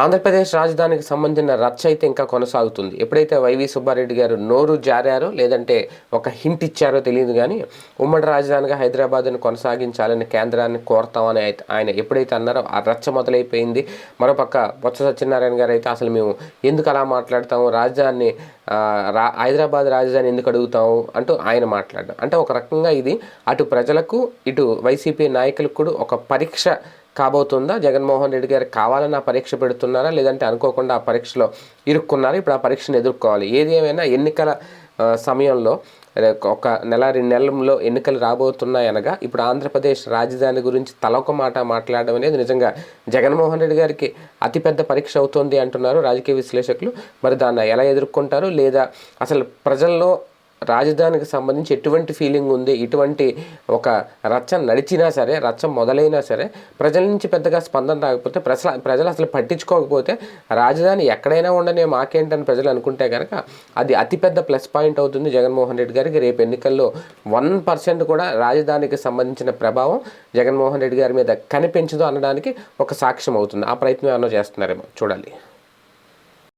ఆంధ్రప్రదేశ్ రాజధానికి సంబంధించిన రచ్చ అయితే ఇంకా కొనసాగుతుంది. ఎప్పుడైతే వైవి సుబ్బారెడ్డి గారు నోరు జారారో లేదంటే ఒక హింట్ ఇచ్చారో తెలియదు కానీ ఉమ్మడి రాజధానిగా హైదరాబాద్ను కొనసాగించాలని కేంద్రాన్ని కోరతామని అయితే ఆయన ఎప్పుడైతే అన్నారో ఆ రచ్చ మొదలైపోయింది. మరోపక్క బొత్స సత్యనారాయణ గారు అయితే అసలు మేము ఎందుకు అలా మాట్లాడతాము రాజధానిని రా హైదరాబాద్ రాజధాని ఎందుకు అడుగుతాము అంటూ ఆయన మాట్లాడడం. అంటే ఒక రకంగా ఇది అటు ప్రజలకు ఇటు వైసీపీ నాయకులకు కూడా ఒక పరీక్ష కాబోతుందా? జగన్మోహన్ రెడ్డి గారు కావాలని ఆ పరీక్ష పెడుతున్నారా? లేదంటే అనుకోకుండా ఆ పరీక్షలో ఇరుక్కున్నారా? ఇప్పుడు ఆ పరీక్షను ఎదుర్కోవాలి. ఏది ఏమైనా ఎన్నికల సమయంలో ఒక నెల రెండు నెలల్లో ఎన్నికలు రాబోతున్నాయి అనగా ఇప్పుడు ఆంధ్రప్రదేశ్ రాజధాని గురించి తలొక మాట మాట్లాడడం అనేది నిజంగా జగన్మోహన్ రెడ్డి గారికి అతిపెద్ద పరీక్ష అవుతుంది అంటున్నారు రాజకీయ విశ్లేషకులు. మరి దాన్ని ఎలా ఎదుర్కొంటారు? లేదా అసలు ప్రజల్లో రాజధానికి సంబంధించి ఎటువంటి ఫీలింగ్ ఉంది ఇటువంటి ఒక రచ్చ నడిచినా సరే రచ్చ మొదలైనా సరే ప్రజల నుంచి పెద్దగా స్పందన రాకపోతే ప్రజల ప్రజలు అసలు పట్టించుకోకపోతే రాజధాని ఎక్కడైనా ఉండనే మాకేంటని ప్రజలు అనుకుంటే కనుక అది అతిపెద్ద ప్లస్ పాయింట్ అవుతుంది. జగన్మోహన్ రెడ్డి గారికి రేపు ఎన్నికల్లో వన్ పర్సెంట్ కూడా రాజధానికి సంబంధించిన ప్రభావం జగన్మోహన్ రెడ్డి గారి మీద కనిపించదు అనడానికి ఒక సాక్ష్యం అవుతుంది. ఆ ప్రయత్నం ఏమన్నా చేస్తున్నారేమో చూడాలి.